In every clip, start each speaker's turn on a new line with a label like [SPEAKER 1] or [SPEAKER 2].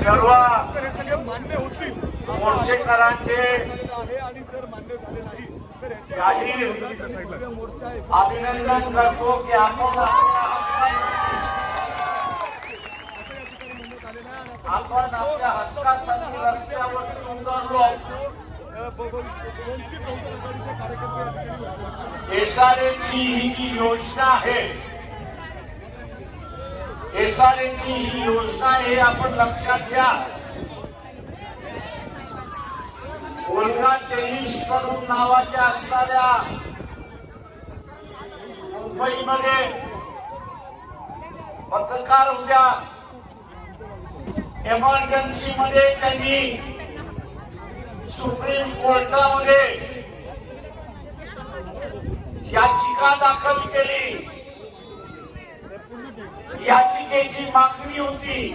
[SPEAKER 1] सर्व
[SPEAKER 2] मान्य होतील
[SPEAKER 1] मोर्चेकरांचे
[SPEAKER 2] आणि जर मान्य झाले नाही तर
[SPEAKER 1] अभिनंदन करतो की आपण आपण आपल्या हक्कासाठी रस्त्यावरती उतरलो. एसआरएची ही जी योजना आहे एसआरएची ही योजना आहे आपण लक्षात घ्या. ओल्गा टेनिस करून नावाच्या असणाऱ्या मुंबईमध्ये पत्रकार होत्या एमर्जन्सी मध्ये त्यांनी सुप्रीम कोर्टामध्ये याचिका दाखल केली. याचिकेची मागणी होती.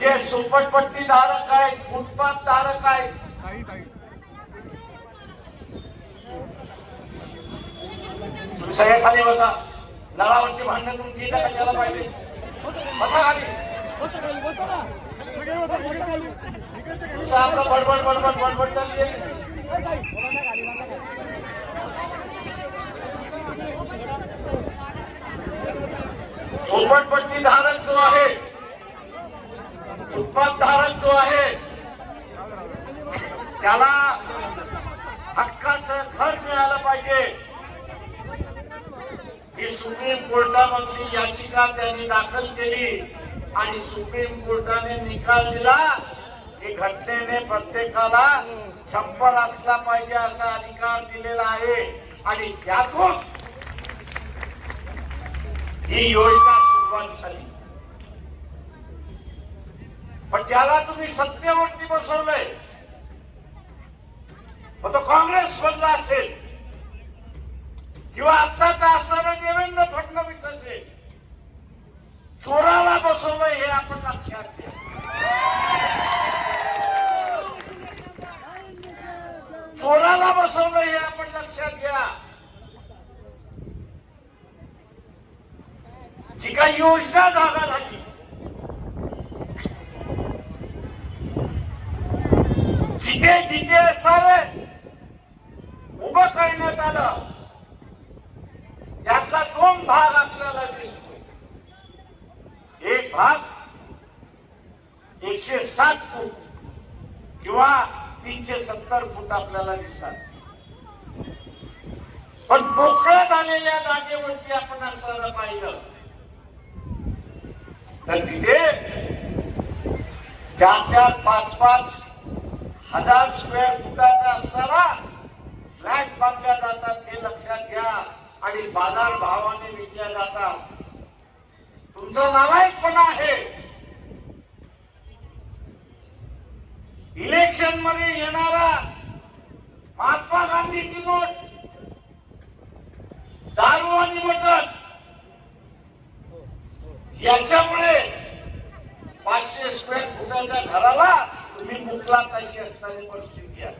[SPEAKER 1] जे झोपडपट्टी धारक आहेत फुटपाथ धारक आहेत सगळ्या खाली बसा. नळावरची भांडण तुमची कशाला पाहिजे? बसा खाली.
[SPEAKER 2] सगळे
[SPEAKER 1] बडबड बडबड बडबड चालली आहे झोपडपट्टी धारक जो आहे उत्पाद धारक जो आहे त्याला हक्काचं घर मिळालं पाहिजे. ही सुप्रीम कोर्टामधली याचिका त्यांनी दाखल केली आणि सुप्रीम कोर्टाने निकाल दिला की घटनेने प्रत्येकाला छप्पर असला पाहिजे असा अधिकार दिलेला आहे. आणि त्यातून ही योजना सुरुवात झाली. पण ज्याला तुम्ही सत्तेवरती बसवलंय मग तो काँग्रेस मधला असेल किंवा आत्ताचा असणारा देवेंद्र फडणवीस असेल चोराला बसवलंय हे आपण लक्षात घ्या. चोराला बसवलंय हे आपण लक्षात घ्या. ही काही योजना जागा झाली जिथे जिथे सारे उभं करण्यात आलं याचा दोन भाग आपल्याला दिसतो एक भाग एकशे सात फूट किंवा तीनशे सत्तर फूट आपल्याला दिसतात पण मोकळ्यात झालेल्या जागेवरती आपण असं पाहिलं तर तिथे चार चार पाच पाच हजार स्क्वेअर फुटाचा असणारा फ्लॅट बांधल्या जातात हे लक्षात घ्या आणि बाजार भावाने विकल्या जातात. तुमचं नालायकपणा आहे. इलेक्शनमध्ये येणारा महात्मा गांधीची नोट. दारू आणि मटण. याच्यामुळे पाचशे स्क्वेअर फुटाच्या घराला तुम्ही अशी असणारी परिस्थिती आहे.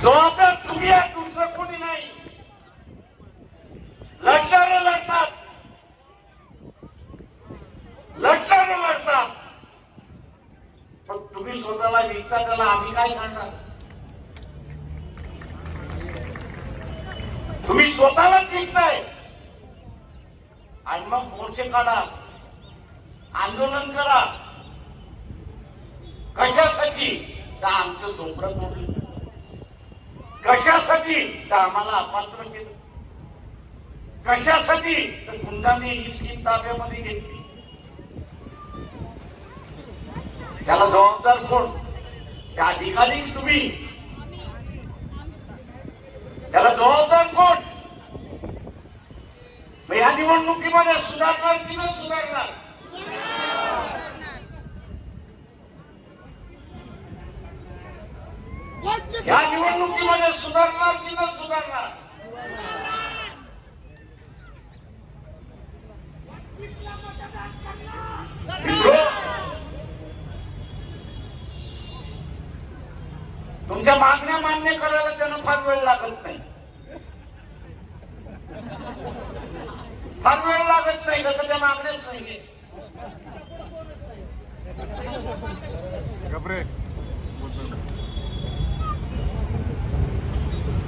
[SPEAKER 1] जबाबदार तुम्ही आहे दुसरं कोणी नाही. लढणारे लढतात. लढणारे लढतात. पण तुम्ही स्वतःला विकता त्याला आम्ही काय म्हणणार तुम्ही स्वतःलाच विकताय. आणि मग मोर्चे काढा. आंदोलन करा. कशासाठी? तर आमचं झोपडं तोडलं. कशासाठी? तर आम्हाला अपात्र केलं. कशासाठी? तर गुंडाने ही स्कीम ताब्यामध्ये घेतली. त्याला जबाबदार कोण? त्या अधिकारी तुम्ही? त्याला जबाबदार कोण? या निवडणुकीमध्ये सुधारणार की न सुधारणार? या निवडणुकीमध्ये सुधारणार की न सुधारणार? तुमच्या मागण्या मान्य करायला त्यांना फार वेळ लागत नाही. फार वेळ लागत नाही तर त्या मागण्याच नाही.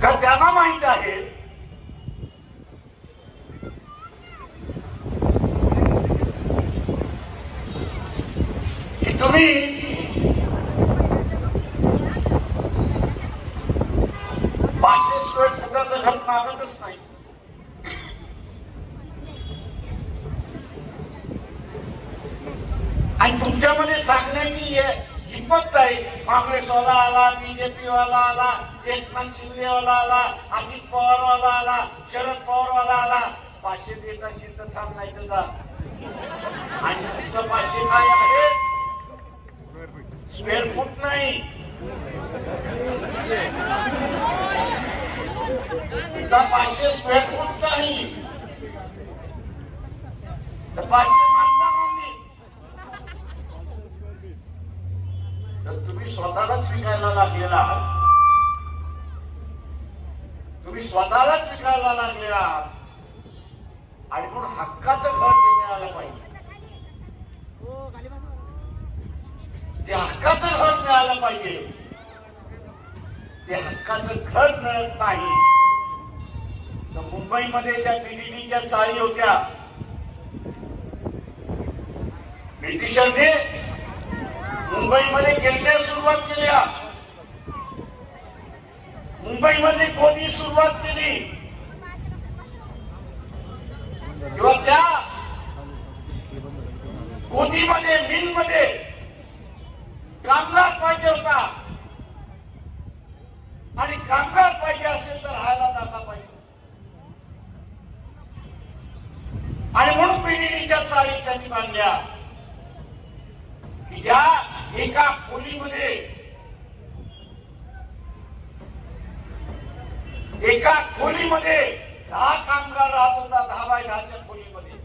[SPEAKER 1] का त्यांना माहीत आहे? की तुम्ही पाचशे स्क्वेअर फुटाचं घर मागतच नाही. आणि तुमच्यामध्ये सांगण्याची हे- हिंमत नाही काँग्रेसवाला आला बीजेपी वाला आला एकनाथ शिंदे आला अजित पवारवाला आला शरद पवारवाला आला. पाचशे देत असेल तर थांब नाही तर जा. आणि तुमचं पाचशे काय आहे?
[SPEAKER 2] स्क्वेअर फूट
[SPEAKER 1] नाही. तुमचा पाचशे स्क्वेअर फूट नाही. तर पाचशे स्वतःला स्वतःलाच विकायला लागलेला आहात. आणि म्हणून हक्काचं घर ते मिळालं पाहिजे. ते हक्काचं घर मिळालं पाहिजे ते हक्काचं घर मिळत नाही. तर मुंबईमध्ये त्या पिडीडीच्या चाळी होत्या. ब्रिटिशांनी मुंबईमध्ये गेल्यास सुरुवात केल्या. मुंबईमध्ये कोणी सुरुवात केली? किंवा त्या कोणीमध्ये मिलमध्ये कामगार पाहिजे होता? आणि कामगार पाहिजे असेल तर राहायला जागा पाहिजे. आणि म्हणून पिढीच्या चाळी त्यांनी बांधल्या. की ज्या एका खोलीमध्ये एका खोलीमध्ये दहा कामगार राहत होता दहा बाय दहाच्या खोलीमध्ये.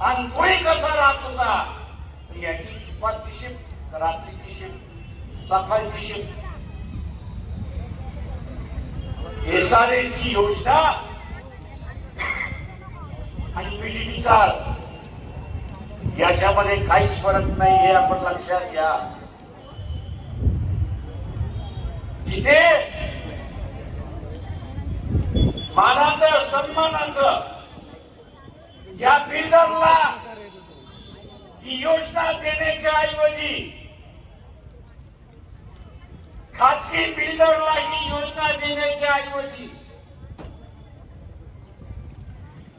[SPEAKER 1] आणि तोही कसा राहत होता? याची दुपारची शिफ्ट रात्रीची शिफ्ट सकाळची शिफ्ट एसआरएची योजना आणि पीडीपी चाळ याच्यामध्ये काहीच फरक नाही हे आपण लक्षात घ्या. जिथे मानाचं सन्मानाचं या बिल्डरला ही योजना देण्याच्या ऐवजी खासगी बिल्डरला ही योजना देण्याच्या ऐवजी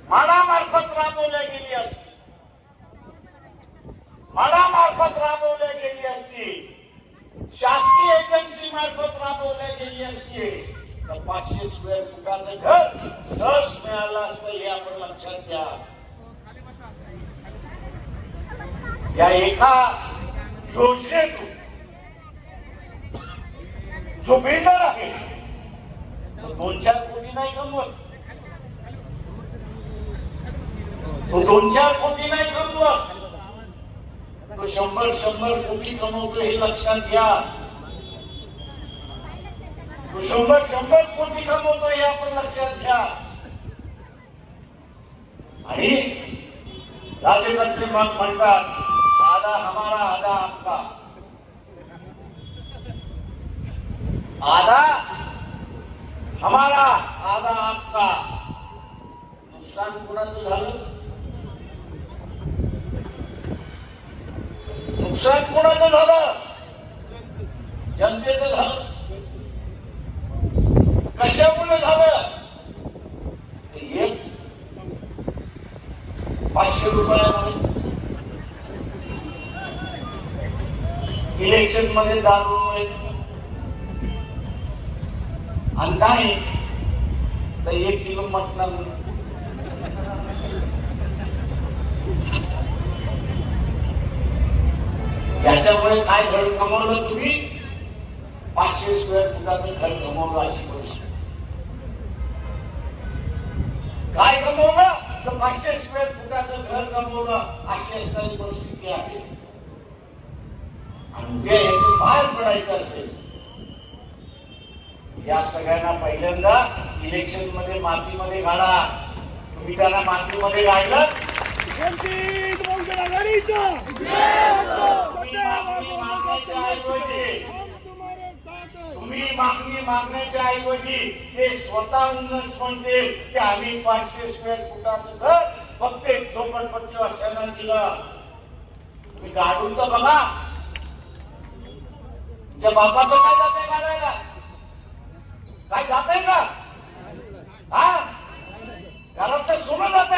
[SPEAKER 1] मानामार्फत राबवल्या गेली असती. मानामार्फत राबवल्या गेली असती. शासकीय एजन्सी मार्फत राबवल्या गेली असती. तर पाचशे स्क्वेअर फुटाचं घर सहज मिळालं असतं हे आपण लक्षात घ्या या एका योजनेतून जो बिल्डर आहे तो दोन चार कोटी नाही कमवत तो दोन चार कोटी नाही कमवत तो शंभर शंभर कोटी कमवतो हे लक्षात घ्या शंभर शंभर कोटी कमवतो हे आपण लक्षात घ्या. आणि राजकारते मग म्हणतात आधा हमारा आधा आपका. आधा हमारा आधा आपका. नुकसान कुणाचं झालं? नुकसान कोणाचं झालं? जनतेचं झालं. कशामुळे झालं? ते एक पाचशे रुपयामध्ये इलेक्शनमध्ये दारूमुळे आणि नाही तर एक किलो मटणार याच्यामुळे काय घर कमवलं तुम्ही? पाचशे स्क्वेअर फुटाचं घर कमवलं अशी परिस्थिती. काय कमवलं तर पाचशे स्क्वेअर फुटाचं घर कमवलं अशी असणारी परिस्थिती आहे. आणि उद्या यातून बाहेर पडायचं असेल या सगळ्यांना पहिल्यांदा इलेक्शनमध्ये मातीमध्ये घाला. तुम्ही त्यांना मातीमध्ये गाडलं
[SPEAKER 2] वंचित बहुजन आघाडीचा.
[SPEAKER 1] तुम्ही मागणी मागण्याच्या ऐवजी
[SPEAKER 2] हम तुम्हारे
[SPEAKER 1] मी मागणी मागण्याच्या ऐवजी ते स्वतः म्हणते की आम्ही पाचशे स्क्वेअर फुटाच घर फक्त एक झोपडपट्टी वाशांना दिलं. तुम्ही गाडून तर बघा. त्या बापाचं काय जाते गाडायला काय जाते का? हा? घरात तर सोनं जात